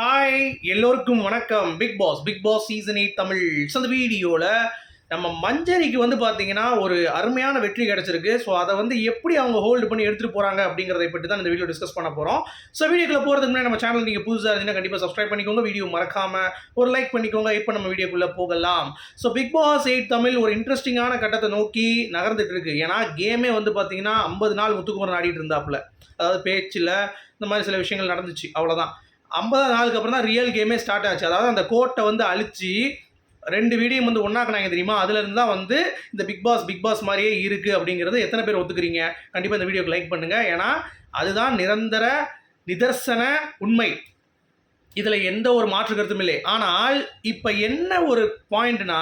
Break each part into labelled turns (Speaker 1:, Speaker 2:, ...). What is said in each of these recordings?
Speaker 1: Hi எல்லோருக்கும் வணக்கம். Bigg Boss Bigg Boss season eight Tamil so அந்த வீடியோவில் நம்ம மஞ்சரிக்கு வந்து பார்த்தீங்கன்னா ஒரு அருமையான வெற்றி கிடச்சிருக்கு. ஸோ அதை வந்து எப்படி அவங்க ஹோல்டு பண்ணி எடுத்துகிட்டு போகிறாங்க அப்படிங்கிறத பற்றி தான் இந்த வீடியோ டிஸ்கஸ் பண்ண போகிறோம் ஸோ வீடியோக்குள்ளே போகிறதுக்கு முன்னாடி நம்ம சேனல் நீங்கள் புதுசாக இருந்தீங்கன்னா கண்டிப்பாக சப்ஸ்கிரைப் பண்ணிக்கோங்க. வீடியோ மறக்காமல் ஒரு லைக் பண்ணிக்கோங்க. இப்போ நம்ம வீடியோக்குள்ளே போகலாம். So Bigg Boss eight Tamil ஒரு இன்ட்ரெஸ்டிங்கான கட்டத்தை நோக்கி நகர்ந்துட்டு இருக்கு. ஏன்னா கேமே வந்து பார்த்தீங்கன்னா ஐம்பது நாள் முத்துக்குமரன் ஆடிட்டு இருந்தாப்புல. அதாவது பேச்சில் இந்த மாதிரி சில விஷயங்கள் நடந்துச்சு. அவ்வளோதான் ஐம்பதாம் நாளுக்கு அப்புறம் தான் ரியல் கேமே ஸ்டார்ட் ஆச்சு. அதாவது அந்த கோட்டை வந்து அழிச்சு ரெண்டு வீடியோ வந்து ஒன்றாக்குனாங்க தெரியுமா? அதுலேருந்து தான் வந்து இந்த பிக் பாஸ் பிக் பாஸ் மாதிரியே இருக்குது அப்படிங்கிறது எத்தனை பேர் ஒத்துக்கிறீங்க? கண்டிப்பாக இந்த வீடியோக்கு லைக் பண்ணுங்கள் ஏன்னா அதுதான் நிரந்தர நிதர்சன உண்மை. இதில் எந்த ஒரு மாற்று கருத்தும் இல்லை. ஆனால் இப்போ என்ன ஒரு பாயிண்ட்னா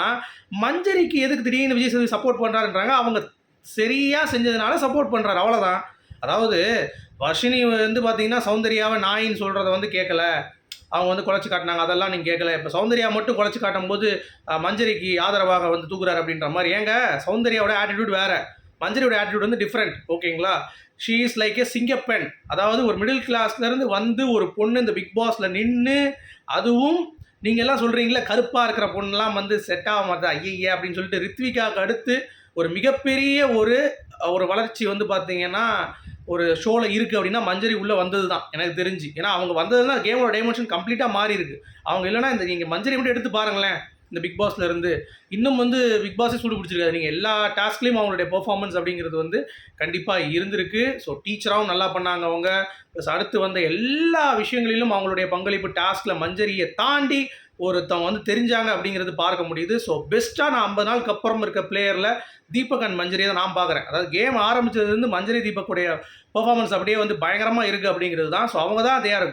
Speaker 1: மஞ்சரிக்கு எதுக்கு திடீர்னு விஜய் சேதுபதி சப்போர்ட் பண்ணுறாருன்றாங்க அவங்க சரியாக செஞ்சதுனால சப்போர்ட் பண்ணுறாரு அவ்வளோதான் அதாவது வர்ஷினி வந்து பார்த்தீங்கன்னா சௌந்தர்யாவை நாயின்னு சொல்கிறத வந்து கேட்கல அவங்க வந்து குழச்சி காட்டினாங்க. அதெல்லாம் நீங்கள் கேட்கல இப்போ சௌந்தர்யா மட்டும் குழச்சி காட்டும்போது மஞ்சரிக்கு ஆதரவாக வந்து தூக்குறாரு அப்படின்ற மாதிரி. ஏங்க சௌந்தர்யாவோட ஆட்டிடியூட் வேறு. மஞ்சரியோட ஆட்டிடியூட் வந்து டிஃப்ரெண்ட் ஓகேங்களா ஷீ இஸ் லைக் ஏ சிங்கப்பெண் அதாவது ஒரு மிடில் கிளாஸ்லேருந்து வந்து ஒரு பொண்ணு இந்த பிக் பாஸில் நின்று அதுவும் நீங்கள் எல்லாம் சொல்கிறீங்களே கருப்பாக இருக்கிற பொண்ணுலாம் வந்து செட் ஆக மாட்டா ஐயே அப்படின்னு சொல்லிட்டு ரித்விகாவுக்கு அடுத்து ஒரு மிகப்பெரிய ஒரு ஒரு வளர்ச்சி வந்து பார்த்தீங்கன்னா ஒரு ஷோவில் இருக்குது அப்படின்னா மஞ்சரி உள்ளே வந்தது தான் எனக்கு தெரிஞ்சு. ஏன்னா அவங்க வந்ததுன்னா கேமோட டைமென்ஷன் கம்ப்ளீட்டாக மாறி இருக்கு அவங்க இல்லைன்னா இந்த நீங்கள் மஞ்சரி மட்டும் எடுத்து பாருங்களேன். இந்த பிக் பாஸ்ல இருந்து. இன்னும் வந்து பிக் பாஸே சூடு பிடிச்சிருக்காரு நீங்கள் எல்லா டாஸ்க்லேயும் அவங்களுடைய பெர்ஃபார்மன்ஸ் அப்படிங்கிறது வந்து கண்டிப்பாக இருந்திருக்கு. ஸோ டீச்சராகவும் நல்லா பண்ணாங்க அவங்க. ப்ளஸ் அடுத்து வந்த எல்லா விஷயங்களிலும் அவங்களுடைய பங்களிப்பு டாஸ்கில் மஞ்சரியை தாண்டி ஒருத்தவங்க வந்து தெரிஞ்சாங்க அப்படிங்கிறது பார்க்க முடியுது. ஸோ பெஸ்ட்டாக நான் ஐம்பது நாளுக்கு அப்புறம் இருக்க பிளேயரில் தீபக் அண்ட் மஞ்சரியை தான் நான் பார்க்குறேன். அதாவது கேம் ஆரம்பித்ததுலேருந்து மஞ்சரி தீபக்குடைய பர்ஃபார்மன்ஸ் அப்படியே வந்து பயங்கரமாக இருக்குது அப்படிங்கிறது தான். ஸோ அவங்க தான் they are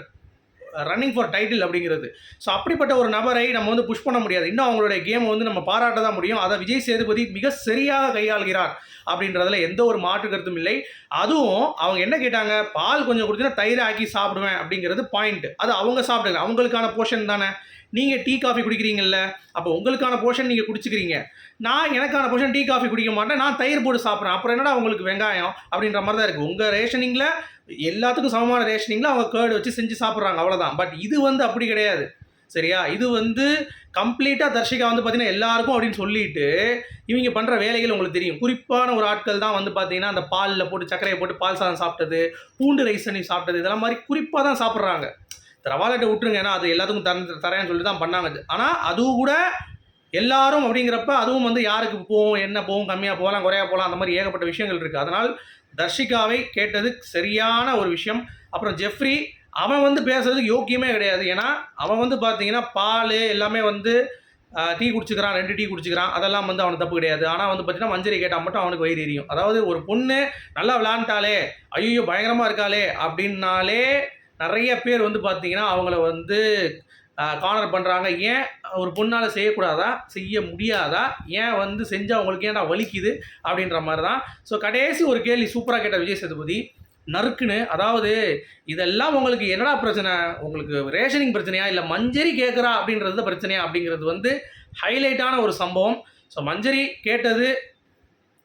Speaker 1: running for title அப்படிங்கிறது. ஸோ அப்படிப்பட்ட ஒரு நபரை நம்ம வந்து புஷ் பண்ண முடியாது. இன்னும் அவங்களுடைய கேமை வந்து நம்ம பாராட்ட தான் முடியும். அதை விஜய் சேதுபதி மிக சரியாக கையாளுகிறார் அப்படின்றதுல எந்த ஒரு மாற்று கருத்தும் இல்லை. அதுவும் அவங்க என்ன கேட்டாங்க? பால் கொஞ்சம் கொடுத்தீங்கன்னா தயிர் ஆக்கி சாப்பிடுவேன் அப்படிங்கிறது பாயிண்ட் அது அவங்க சாப்பிடுங்க. அவங்களுக்கான போர்ஷன் தானே. நீங்கள் டீ காஃபி குடிக்கிறீங்கல்ல. அப்போ உங்களுக்கான போர்ஷன் நீங்கள் குடிச்சிக்கிறீங்க. நான் எனக்கான போர்ஷன் டீ காஃபி குடிக்க மாட்டேன். நான் தயிர் போட்டு சாப்பிட்றேன். அப்புறம் என்னடா உங்களுக்கு வெங்காயம் அப்படின்ற மாதிரி தான் இருக்குது உங்கள் ரேஷனிங்கில் எல்லாத்துக்கும் சமமான ரேஷனிங்கில் அவங்க கேர்டு வச்சு செஞ்சு சாப்பிட்றாங்க அவ்வளோதான் பட் இது வந்து அப்படி கிடையாது. சரியா? இது வந்து கம்ப்ளீட்டாக தர்ஷிகா வந்து பார்த்தீங்கன்னா எல்லாருக்கும் அப்படின்னு சொல்லிட்டு இவங்க பண்ணுற வேலைகள் உங்களுக்கு தெரியும். குறிப்பான ஒரு ஆட்கள் தான் வந்து பார்த்தீங்கன்னா அந்த பாலில் போட்டு சர்க்கரையை போட்டு பால் சாதம் சாப்பிட்டது பூண்டு ரைஸ் பண்ணி சாப்பிட்டது இதெல்லாம் மாதிரி குறிப்பாக தான் சாப்பிட்றாங்க. ரவாலட்டை விட்டுருங்க ஏன்னா அது எல்லாத்துக்கும் தர தரேன்னு சொல்லி தான் பண்ணாங்க. ஆனால் அதுவும் கூட எல்லாரும் அப்படிங்கிறப்ப அதுவும் வந்து யாருக்கு போகும் என்ன போகும் கம்மியாக போகலாம் குறையா போகலாம் அந்த மாதிரி ஏகப்பட்ட விஷயங்கள் இருக்குது அதனால் தர்ஷிகாவை கேட்டது சரியான ஒரு விஷயம். அப்புறம் ஜெஃப்ரி அவன் வந்து பேசுறதுக்கு யோக்கியமே கிடையாது. ஏன்னா அவன் வந்து பார்த்தீங்கன்னா பால் எல்லாமே வந்து டீ குடிச்சுக்கிறான் ரெண்டு டீ குடிச்சுக்கிறான். அதெல்லாம் வந்து அவனுக்கு தப்பு கிடையாது. ஆனால் வந்து பார்த்தீங்கன்னா மஞ்சரி கேட்டால் மட்டும் அவனுக்கு வயிறு எரியும். அதாவது ஒரு பொண்ணு நல்லா விளாண்டாலே ஐயோ பயங்கரமாக இருக்காளே அப்படின்னாலே நிறைய பேர் வந்து பார்த்தீங்கன்னா அவங்கள வந்து கார்னர் பண்ணுறாங்க ஏன் ஒரு பொண்ணால் செய்யக்கூடாதா? செய்ய முடியாதா? ஏன் வந்து செஞ்சால் உங்களுக்கு ஏன்டா வலிக்குது? அப்படின்ற மாதிரி தான் ஸோ கடைசி ஒரு கேள்வி சூப்பராக கேட்ட விஜய் சேதுபதி நறுக்குன்னு அதாவது இதெல்லாம் உங்களுக்கு என்னடா பிரச்சனை? உங்களுக்கு ரேஷனிங் பிரச்சனையா? இல்லை மஞ்சரி கேட்குறா அப்படின்றது தான் பிரச்சனையா? அப்படிங்கிறது வந்து ஹைலைட்டான ஒரு சம்பவம். ஸோ மஞ்சரி கேட்டது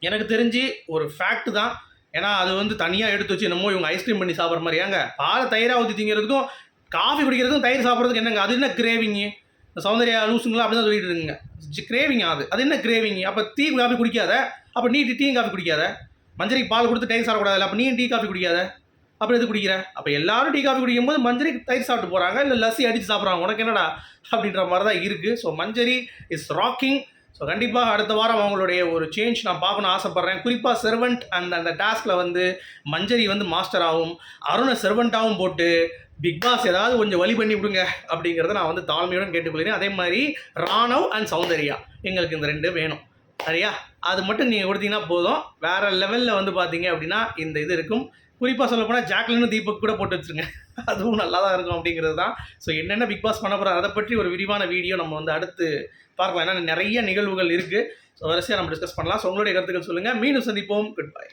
Speaker 1: எனக்கு தெரிஞ்சு ஒரு ஃபேக்ட் தான். ஏன்னா அது வந்து தனியாக எடுத்து வச்சு என்னமோ இவங்க ஐஸ்கிரீம் பண்ணி சாப்பிட்ற மாதிரி. ஏங்க பாலை தயிராக ஊற்றி திங்கிறதுக்கும் காஃபி குடிக்கிறதுக்கும் தயிர் சாப்பிட்றதுக்கு என்னங்க? அது என்ன கிரேவிங்கு இந்த சௌந்தர்யா லூசுங்களா அப்படி தான் சொல்லிட்டு இருக்குங்க கிரேவிங் அது. அது என்ன கிரேவிங் அப்போ டீ காஃபி குடிக்காத. அப்போ நீ டீ காஃபி குடிக்காத. மஞ்சரிக்கு பால் கொடுத்து தயிர் சாப்பிடக்கூடாது அப்போ நீ டீ காஃபி குடிக்காத. அப்புறம் எது குடிக்கிற? அப்போ எல்லாரும் டீ காஃபி குடிக்கும்போது மஞ்சரிக்கு தயிர் சாப்பிட்டு போகிறாங்க இல்லை லஸ்ஸி அடித்து சாப்பிட்றாங்க. உனக்கு என்னடா? அப்படின்ற மாதிரி தான் இருக்குது so Manjari is rocking so கண்டிப்பாக அடுத்த வாரம் அவங்களுடைய ஒரு சேஞ்ச் நான் பார்க்கணும்னு ஆசைப்பட்றேன். குறிப்பாக செர்வெண்ட் அந்த அந்த டாஸ்கில் வந்து மஞ்சரி வந்து மாஸ்டராகவும் அருணை செர்வெண்ட்டாகவும் போட்டு பிக் பாஸ் ஏதாவது கொஞ்சம் வழி பண்ணி விடுங்க அப்படிங்கிறத நான் வந்து தாழ்மையுடன் கேட்டுக்கொள்கிறேன். அதே மாதிரி ராணவ் அண்ட் சௌந்தர்யா எங்களுக்கு இந்த ரெண்டு வேணும். சரியா? அது மட்டும் நீங்கள் கொடுத்தீங்கன்னா போதும். வேறு லெவலில் வந்து பார்த்தீங்க அப்படின்னா இந்த இது இருக்கும். குறிப்பாக சொல்ல போனால் ஜாக்லினும் தீபக் கூட போட்டு வச்சுருங்க. அதுவும் நல்லா தான் இருக்கும் அப்படிங்கிறது தான். ஸோ என்னென்ன பிக் பாஸ் பண்ண போகிறார் அதை பற்றி ஒரு விரிவான வீடியோ நம்ம வந்து அடுத்து பார்க்கலாம். ஏன்னா நிறைய நிகழ்வுகள் இருக்குது ஸோ வரிசையாக நம்ம டிஸ்கஸ் பண்ணலாம். ஸோ உங்களுடைய கருத்துக்கள் சொல்லுங்கள் மீண்டும் சந்திப்போம். Good bye